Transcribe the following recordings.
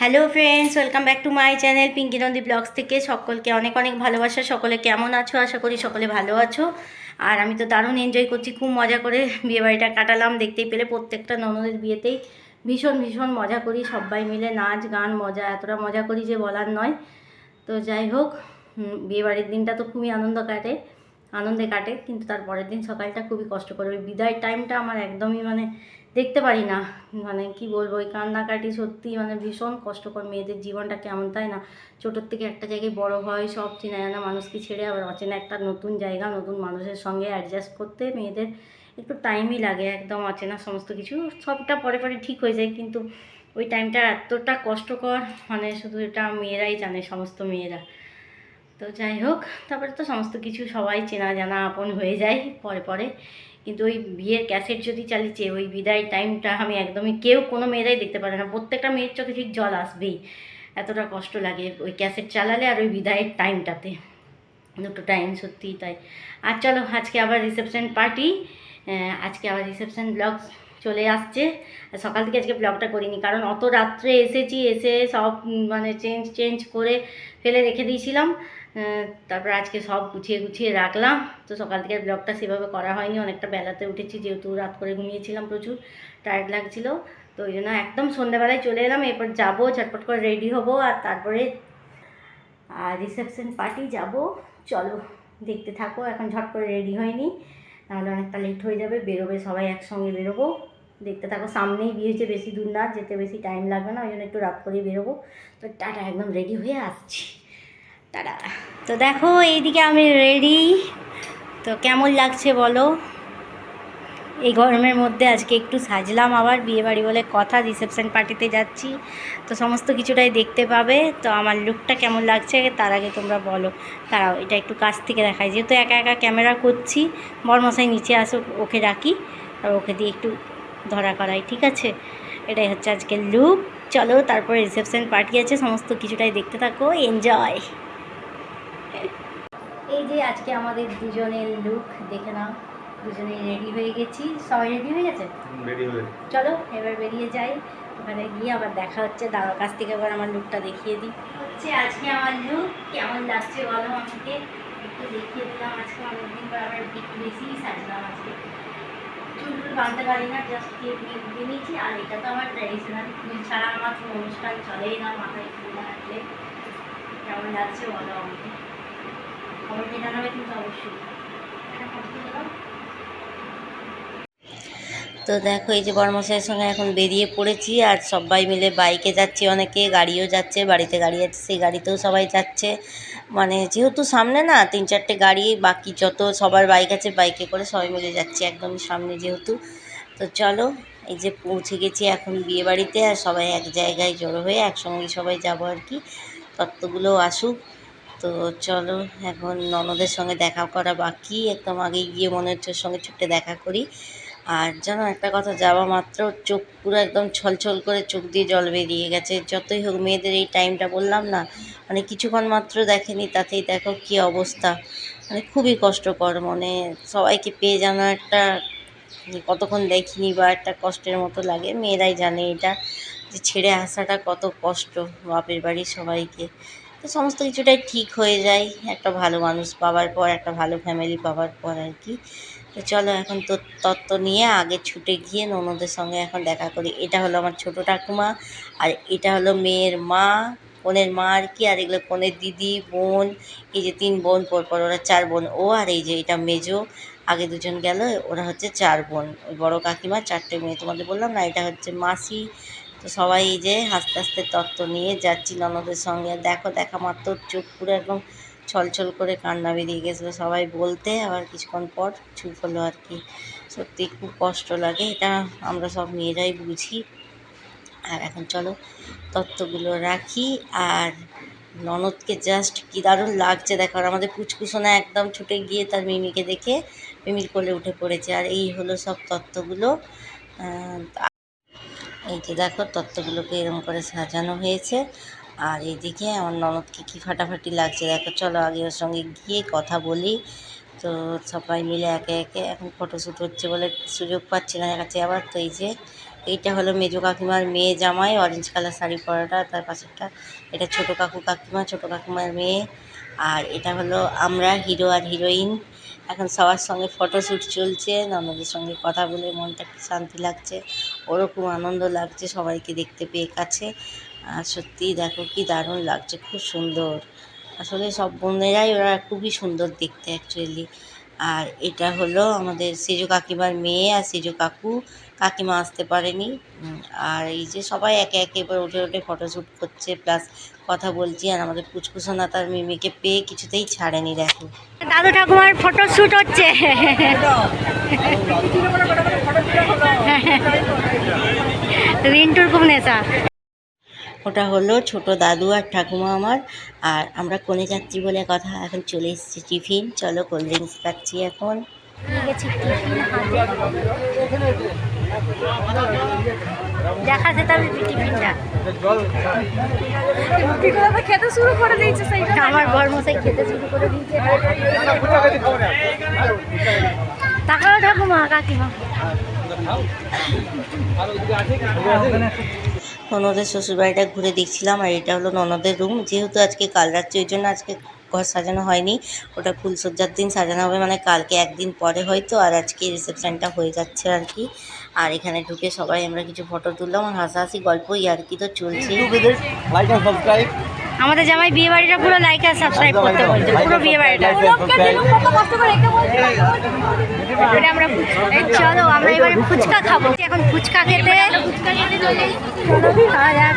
Hello friends welcome back to my channel Pinky Nandi vlogs থেকে। সকলকে অনেক অনেক ভালোবাসা। সকলে কেমন আছো? আশা করি সকলে ভালো আছো। আর আমি তো দারুণ এনজয় করছি, খুব মজা করে বিয়েবাড়িটা কাটালাম। দেখতেই পেলে প্রত্যেকটা ননদের বিয়েতেই ভীষণ ভীষণ মজা করি। সবাই মিলে নাচ, গান, মজা, এতটা মজা করি যে বলার নয়। তো যাই হোক বিয়েবাড়ির দিনটা তো খুবই আনন্দ কাটে, আনন্দে কাটে। কিন্তু তার পরের দিন সকালটা খুবই কষ্ট করে। ওই বিদায়ের টাইমটা আমার একদমই মানে দেখতে পারি না। মানে কি বলব ওই কান্নাকাটি সত্যি মানে ভীষণ কষ্টকর। মেয়েদের জীবনটা কেমন তাই না? ছোটোর থেকে একটা জায়গায় বড় হয়, সব চেনা জানা মানুষকে ছেড়ে আবার অচেনা একটা নতুন জায়গা, নতুন মানুষের সঙ্গে অ্যাডজাস্ট করতে মেয়েদের একটু টাইমই লাগে, একদম অচেনা সমস্ত কিছু। সবটা পরে পরে ঠিক হয়ে যায়, কিন্তু ওই টাইমটা এতটা কষ্টকর মানে শুধু এটা মেয়েরাই জানে, সমস্ত মেয়েরা। তো যাই হোক, তারপরে তো সমস্ত কিছু সবাই চেনা জানা আপন হয়ে যায় পরে পরে। কিন্তু ওই বিয়ের ক্যাসেট যদি চালিয়েছে ওই বিদায় টাইমটা আমি একদমই কেউ কোনো মেয়েরাই দেখতে পারে না। প্রত্যেকটা মেয়ের চোখে ঠিক জল আসবেই। এতটা কষ্ট লাগে ওই ক্যাসেট চালালে আর ওই বিদায়ের টাইমটাতে দুটো টাইম সত্যিই তাই। আর চলো, আজকে আবার রিসেপশন পার্টি আজকে আবার রিসেপশন ব্লগ চলে আসছে। সকাল থেকে আজকে ব্লগটা করিনি, কারণ অত রাত্রে এসেছি, এসে সব মানে চেঞ্জ চেঞ্জ করে ফেলে রেখে দিয়েছিলাম। তারপর আজকে সব গুছিয়ে গুছিয়ে রাখলাম। তো সকাল থেকে ব্লগটা সেভাবে করা হয়নি, অনেকটা বেলাতে উঠেছি, যেহেতু রাত করে ঘুমিয়েছিলাম প্রচুর টায়ার্ড লাগছিল। তো ওই জন্য একদম সন্ধ্যেবেলায় চলে এলাম, এরপর যাব, ঝটপট করে রেডি হব, আর তারপরে রিসেপশন পার্টি যাব। চলো, দেখতে থাকো, এখন ঝট করে রেডি হয়নি, নাহলে অনেকটা লেট হয়ে যাবে, বেরোবে সবাই একসঙ্গে বেরোবো। দেখতে থাকো, সামনেই বিয়ে হচ্ছে বেশি দূর না, যেতে বেশি টাইম লাগবে না, ওই জন্য একটু রাত করেই বেরোবো। তো টাটা, একদম রেডি হয়ে আসছি। টাটা তো দেখো, এইদিকে আমি রেডি তো কেমন লাগছে বলো? এই গরমের মধ্যে আজকে একটু সাজলাম আবার বিয়ে বাড়ি বলে কথা রিসেপশন পার্টিতে যাচ্ছি। তো সমস্ত কিছুটাই দেখতে পাবে। তো আমার লুকটা কেমন লাগছে তার আগে তোমরা বলো। তারাও এটা একটু কাছ থেকে দেখায় যেহেতু একা একা ক্যামেরা করছি, বরমশাই নিচে আসুক, ওকে ডাকি। আর ওকে দিয়ে একটু ধরা করাই, ঠিক আছে? এটাই হচ্ছে আজকের লুক চলো, তারপরে রিসেপশন পার্টি আছে, সমস্ত কিছুটাই দেখতে থাকো। এনজয় আজকে আমাদের দুজনের লুক দেখে নাও। দুজনে রেডি হয়ে গেছি। সবাই রেডি হয়ে গেছে? রেডি হয়ে চলো এবার বেরিয়ে যাই। ওখানে গিয়ে আবার দেখা হচ্ছে। দাদার কাছ থেকে এবার আমার লুকটা দেখিয়ে দিই। হচ্ছে আজকে আমার লুক কেমন লাগছে বলো আমাকে? একটু দেখিয়ে দিলাম। আজকে অনেকদিন পর আবার একটু বেশিই সাজলাম আজকে। চুল টুল বাঁধতে পারি না জাস্ট দিয়ে দিয়ে দিয়ে নিয়েছি। আর এটা তো আমার ট্র্যাডিশনাল ফুল ছাড়া আমার কোনো অনুষ্ঠান চলেই না মাথায় ফুল না রাখলে। কেমন লাগছে বলো আমাকে? তো দেখো, এই যে বর্মশাইয়ের সঙ্গে এখন বেরিয়ে পড়েছি আর সবাই মিলে বাইকে যাচ্ছি অনেকে, গাড়িও যাচ্ছে, বাড়িতে গাড়ি আছে, সেই গাড়িতেও সবাই যাচ্ছে। মানে যেহেতু সামনে না, তিন চারটে গাড়ি, বাকি যত সবার বাইক আছে, বাইকে করে সবাই মিলে যাচ্ছি একদমই সামনে যেহেতু। তো চলো, এই যে পৌঁছে গেছি এখন বিয়ে বাড়িতে আর সবাই এক জায়গায় জড়ো হয়ে একসঙ্গে সবাই যাব আর কি। তত্ত্বগুলো আসুক। তো চলো, এখন ননদের সঙ্গে দেখা করা বাকি। একদম আগে গিয়ে মনে হচ্ছে সঙ্গে ছুটে দেখা করি। আর জানো, একটা কথা, যাওয়া মাত্র চোখ পুরো একদম ছলছল করে চোখ দিয়ে জল বেরিয়ে গেছে। যতই হোক মেয়েদের এই টাইমটা বললাম না মানে কিছুক্ষণ মাত্র দেখেনি, তাতেই দেখো কী অবস্থা। মানে খুবই কষ্টকর মানে সবাইকে পেয়ে যেন একটা কতক্ষণ দেখিনি বা একটা কষ্টের মতো লাগে, মেয়েরাই জানে এটা। যে ছেড়ে আসাটা কত কষ্ট, বাপের বাড়ির সবাইকে। তো সমস্ত কিছুটাই ঠিক হয়ে যায়। একটা ভালো মানুষ পাওয়ার পর, একটা ভালো ফ্যামিলি পাওয়ার পর আর কি। তো চলো এখন তো তত্ত্ব নিয়ে আগে ছুটে গিয়ে ননদের সঙ্গে এখন দেখা করি। এটা হলো আমার ছোটো ঠাকুমা আর এটা হলো মেয়ের মা কনের মা আর কি, আর এগুলো কনের দিদি, বোন, এই যে তিন বোন, পরপর ওরা চার বোন। ও আর এই যে এটা মেজো, আগে দুজন গেল, ওরা হচ্ছে চার বোন। ওই বড় কাকিমা, চারটে মেয়ে। তোমাদের বললাম না, এটা হচ্ছে মাসি তো সবাই এই যে হাসতে হাসতে তত্ত্ব নিয়ে যাচ্ছি ননদের সঙ্গে। দেখো, দেখা মাত্র চোখ পুরো একদম ছলছল করে কান্না বেরিয়ে গেছিল। সবাই বলতে আবার কিছুক্ষণ পর চুপ হলো আর কি। সত্যি খুব কষ্ট লাগে, এটা আমরা সব মেয়েরাই বুঝি। আর এখন চলো তত্ত্বগুলো রাখি। আর ননদকে জাস্ট কী দারুণ লাগছে দেখো। আর আমাদের কুচকুসোনা একদম ছুটে গিয়ে তার মিমিকে দেখে মিমির কোলে উঠে পড়েছে। আর এই হলো সব তত্ত্বগুলো। এই যে দেখো তত্ত্বগুলোকে এরকম করে সাজানো হয়েছে। আর এইদিকে আমার ননদকে কি ফাটাফাটি লাগছে দেখো। চলো আগে ওর সঙ্গে গিয়ে কথা বলি। তো সবাই মিলে একে একে এখন ফটোশ্যুট হচ্ছে বলে সুযোগ পাচ্ছি না দেখাচ্ছে। আবার তো এই যে এইটা হলো মেজো কাকিমার মেয়ে জামাই অরেঞ্জ কালার শাড়ি পরাটা, তার পাশেরটা এটা ছোট কাকু কাকিমা, ছোট কাকিমার মেয়ে। আর এটা হলো আমরা হিরো আর হিরোইন এখন সবার সঙ্গে ফটোশ্যুট চলছে, ননদের সঙ্গে কথা বলে মনটা কি শান্তি লাগছে ওরও খুব আনন্দ লাগছে, সবাইকে দেখতে পেয়ে কাছে। আর সত্যিই দেখো কি দারুণ লাগছে, খুব সুন্দর। আসলে সব বোনেরাই ওরা খুবই সুন্দর দেখতে অ্যাকচুয়ালি আর এটা হলো আমাদের সেজো কাকিমার মেয়ে আর সেজো কাকু। কাকিমা আসতে পারেনি। আর এই যে সবাই একে একে এবার উঠে উঠে ফটোশ্যুট করছে প্লাস কথা বলছি আর আমাদের পুচকুসোনা তার মিমিকে পেয়ে কিছুতেই ছাড়েনি দেখো। দাদু ঠাকুমার ফটোশ্যুট হচ্ছে। রিন্টুর খুব নেশা। ওটা হলো ছোট দাদু আর ঠাকুমা আমার আর আমরা কোনে যাচ্ছি বলে কথা এখন চলে এসেছি টিফিন। চলো কোল্ড ড্রিঙ্কস খাচ্ছি এখন। দেখা যেত আমি টিফিনটা খেতে শুরু করে দিয়েছে সেইটা আমার বর মশাই খেতে শুরু করে দিয়েছে। তাকাও ঠাকুমা কাকিমা। ননদের শ্বশুরবাড়িটা ঘুরে দেখছিলাম আর এটা হলো ননদের রুম যেহেতু আজকে কাল রাত্রি ওই জন্য আজকে ঘর সাজানো হয়নি। ওটা ফুলসজ্জার দিন সাজানো হবে মানে কালকে একদিন পরে হয়তো আর আজকে রিসেপশনটা হয়ে যাচ্ছে আর কি। আর এখানে ঢুকে সবাই আমরা কিছু ফটো তুললাম আর হাসাহাসি গল্প ইয়ার্কি তো চলছে। like and subscribe. আমাদের জামাই বিয়ে বাড়িটা পুরো লাইক আর সাবস্ক্রাইব করতে বলছে পুরো বিয়ে বাড়িটা। কত কষ্ট করে রেখে বলছে এটা আমরা এই চলো আমরা এবারে ফুচকা খাব। এখন ফুচকা খেতে। খাওয়া যাক।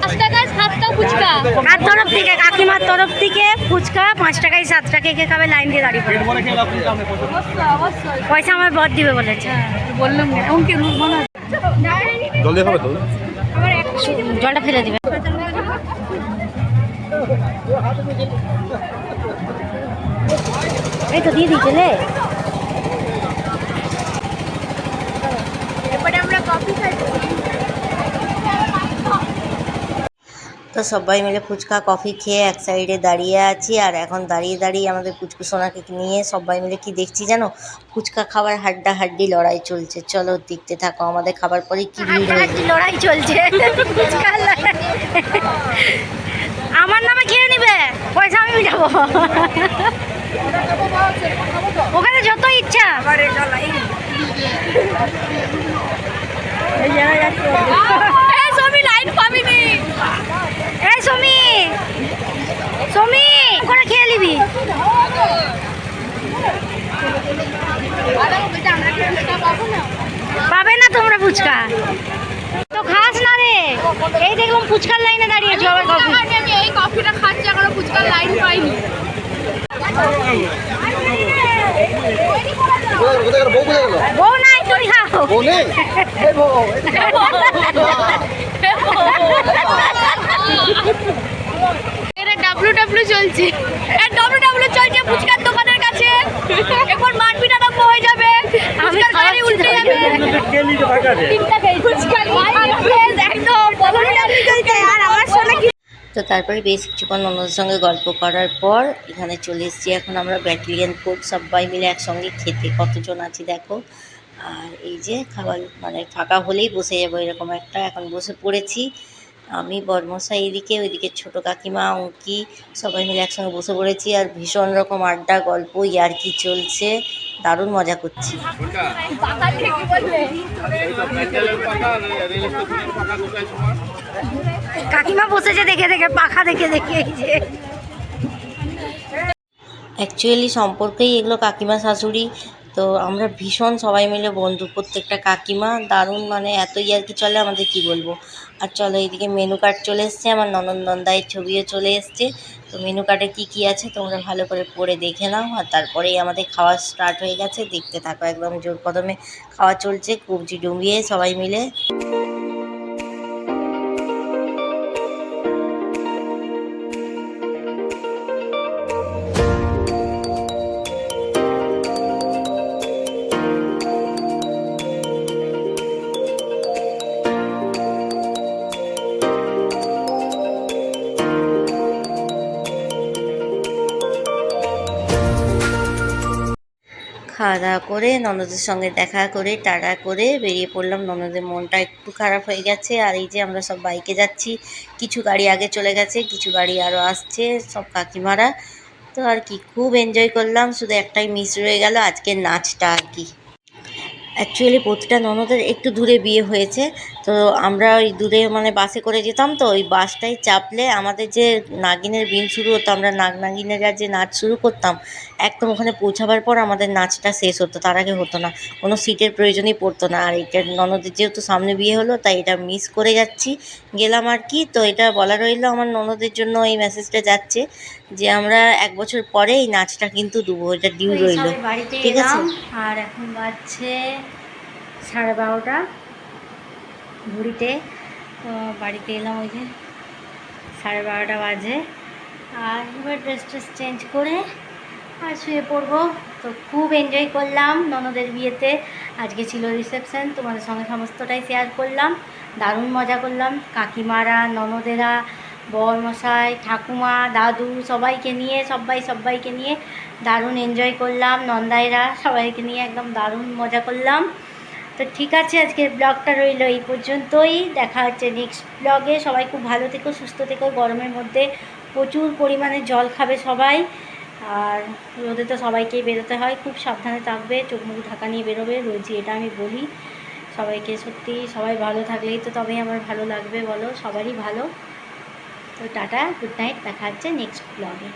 পাঁচ টাকায় সাতটা ফুচকা কার তরফ থেকে? কাকিমার তরফ থেকে ফুচকা পাঁচ টাকায় সাত টাকা কে খাবে লাইন দিয়ে দাঁড়িয়ে পয়সা আমার বর দিবে বলেছে। বললাম এমনকি রুল বানা জলদি হবে তো? জলটা ফেলে দিবে। এই তো দিয়ে দিয়েছে এবারে আমরা কফি খাইছি তো সবাই মিলে ফুচকা কফি খেয়ে এক সাইডে দাঁড়িয়ে আছি আর এখন দাঁড়িয়ে দাঁড়িয়ে আমাদের পুচকু সোনাকে নিয়ে সবাই মিলে কি দেখছি জানো? ফুচকা খাবার হাড্ডা হাড্ডি লড়াই চলছে। চলো দেখতে থাকো আমাদের খাবার পরে কি লড়াই চলছে। আমার নামে খেয়ে নিবে? পয়সা আমি যাব ওখানে যত ইচ্ছা এই যারা যাচ্ছে এই সবই লাইন পাবিনি এই সমি সমি করে খেয়ে নিবি আরে বেটা আমরা কি ফুচকা পাবো না পাবে না তোমরা ফুচকা? তো খাস না রে। এই দেখলাম ফুচকার লাইনে দাঁড়িয়েছো আবার কফি এই কফিটা খাচ্ছি এখনও ফুচকার লাইন পাইনি। বউ নাই খাও। বউ নেই? এটা ডাব্লিউ ডাব্লিউ চলছে। এর ডাব্লিউ ডাব্লিউ চলছে ফুচকার দোকানের কাছে এখন মারপিট আরম্ভ হয়ে যাবে আমি ফুচকার গাড়ি খাওয়াচ্ছি উল্টে যাবে তিনটা খেয়ে ফুচকার গাড়ি একদম বলুন ডাব্লিউ চলছে আর আমার শোনা কি তো তারপরে বেশ কিছুক্ষণ অন্যদের সঙ্গে গল্প করার পর এখানে চলে এসেছি। এখন আমরা ব্যাটালিয়ান কোর্ট সবাই মিলে একসঙ্গে খেতে। কতজন আছি দেখো? আর এই যে খাবার মানে ফাঁকা হলেই বসে যাব এরকম একটা। এখন বসে পড়েছি। আমি বর্মশাই এদিকে ওইদিকে ছোটো কাকিমা অঙ্কি সবাই মিলে একসঙ্গে বসে পড়েছি। আর ভীষণ রকম আড্ডা গল্প ইয়ার্কি চলছে। দারুণ মজা করছি। বাকাল থেকে বললে কাকিমা বসেছে দেখে দেখে পাখা দেখে দেখে এই যে। অ্যাকচুয়ালি সম্পর্কেই এগুলো কাকিমা শাশুড়ি। তো আমরা ভীষণ সবাই মিলে বন্ধু, প্রত্যেকটা কাকিমা দারুণ মানে এত আর কি চলে আমাদের কি বলব? আর চলো এইদিকে মেনু কার্ড চলে এসছে, আমার ননদ নন্দায়ের ছবিও চলে এসছে। তো মেনু কার্ডে কী কী আছে তোমরা ভালো করে পড়ে দেখে নাও, আর তারপরেই আমাদের খাওয়া স্টার্ট হয়ে গেছে। দেখতে থাকো একদম জোর কদমে খাওয়া চলছে, কবজি ডুবিয়ে সবাই মিলে। খাওয়া দাওয়া করে, ননদের সঙ্গে দেখা করে, টাটা করে বেরিয়ে পড়লাম। ননদের মনটা একটু খারাপ হয়ে গেছে। আর এই যে আমরা সব বাইকে যাচ্ছি, কিছু গাড়ি আগে চলে গেছে, কিছু গাড়ি আরও আসছে, সব কাকিমারা। তো আর কি, খুব এনজয় করলাম। শুধু একটাই মিস রয়ে গেল, আজকের নাচটা আর কি। অ্যাকচুয়ালি প্রতিটা ননদের একটু দূরে বিয়ে হয়েছে। তো আমরা ওই দূরে মানে বাসে করে যেতাম তো ওই বাসটাই চাপলে আমাদের যে নাগিনের বিন শুরু হতো আমরা নাগ নাগিনেরা যে নাচ শুরু করতাম একদম ওখানে পৌঁছাবার পর আমাদের নাচটা শেষ হতো তার আগে হতো না। কোনো সিটের প্রয়োজনই পড়তো না আর এটা ননদের যেহেতু সামনে বিয়ে হলো তাই এটা মিস করে যাচ্ছি। গেলাম আর কি তো এটা বলা রইল আমার ননদের জন্য এই মেসেজটা যাচ্ছে যে আমরা এক বছর পরে এই নাচটা কিন্তু দেবো এটা ডিউ রইল। ঠিক আছে। আর এখন বাজছে সাড়ে বারোটা। ঘুড়িতে। তো বাড়িতে এলাম ওই যে সাড়ে বারোটা বাজে। আর এবার ড্রেস ট্রেস চেঞ্জ করে আর শুয়ে পড়ব। তো খুব এনজয় করলাম ননদের বিয়েতে। আজকে ছিল রিসেপশন তোমাদের সঙ্গে সমস্তটাই শেয়ার করলাম। দারুণ মজা করলাম। কাকিমারা, ননদেরা, বরমশাই, ঠাকুমা, দাদু সবাইকে নিয়ে, সবাই সবাইকে নিয়ে দারুণ এনজয় করলাম। নন্দাইরা সবাইকে নিয়ে একদম দারুণ মজা করলাম। তো ঠিক আছে, আজকের ব্লগটা রইল এই পর্যন্তই। দেখা হচ্ছে নেক্সট ব্লগে। সবাই খুব ভালো থেকো, সুস্থ থেকো। গরমের মধ্যে প্রচুর পরিমাণে জল খাবে সবাই। আর রোদে তো সবাইকেই বেরোতে হয়। খুব সাবধানে থাকবে, চোখ মুখ ঢাকা নিয়ে বেরোবে। রোজই এটা আমি বলি। সবাইকে সত্যি সবাই ভালো থাকলেই তো তবেই আমার ভালো লাগবে বলো, সবারই ভালো। তো টাটা গুড নাইট দেখা হচ্ছে নেক্সট ব্লগে।